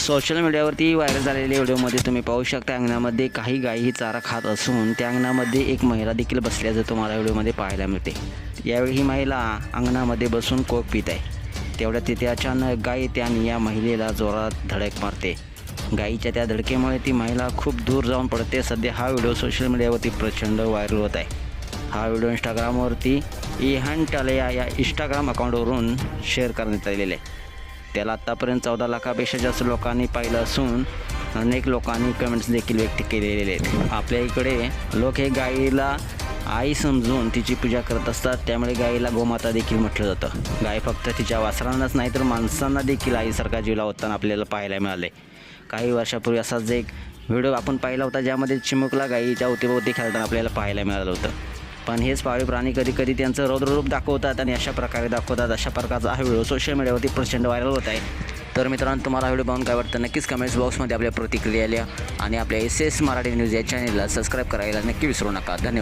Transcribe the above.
Social मीडियावरती viral झालेल्या व्हिडिओमध्ये तुम्ही पाहू शकता अंगणामध्ये काही गायी चारा खात असून त्या अंगणामध्ये एक महिला देखील बसल्याचं तुम्हाला व्हिडिओमध्ये पाहायला मिळते. यावेळी ही महिला अंगणामध्ये बसून कोक पित आहे. तेवढ्या तिथे अचानक गाय त्याने या महिलेला जोरात धडक मारते. गायीच्या त्या धडकेमुळे ती महिला खूप दूर जाऊन पडते. सध्या हा व्हिडिओ सोशल मीडियावरती प्रचंड व्हायरल होत आहे. हा व्हिडिओ इंस्टाग्रामवरती इहान टालया या इंस्टाग्राम अकाउंटवरून शेअर करण्यात आलेला आहे. त्याला आत्तापर्यंत चौदा लाखापेक्षा जास्त लोकांनी पाहिलं असून अनेक लोकांनी कमेंट्स देखील व्यक्त केलेले आहेत. आपल्या इकडे लोक हे गायीला आई समजून तिची पूजा करत असतात. त्यामुळे गायीला गोमाता देखील म्हटलं जातं. गाय फक्त तिच्या वासरांनाच नाही तर माणसांना देखील आईसारखा जीव लावताना आपल्याला पाहायला मिळाले काही वर्षापूर्वी असाच एक व्हिडिओ आपण पाहिला होता ज्यामध्ये चिमुकला गायीच्या उतीभोवती खेळताना आपल्याला पाहायला मिळालं होतं. पण हेच पाळीव प्राणी कधी कधी त्यांचं रौद्ररूप दाखवतात आणि अशा प्रकारे दाखवतात. अशा प्रकारचा हा व्हिडिओ सोशल मीडियावरती प्रचंड व्हायरल होत आहे. तर मित्रांनो तुम्हाला व्हिडिओ पाहून काय वाटतं? नक्कीच कमेंट्स बॉक्समध्ये आपल्या प्रतिक्रिया लिहा आणि आपल्या एस एस मराठी न्यूज या चॅनलला सबस्क्राईब करायला नक्की विसरू नका. धन्यवाद.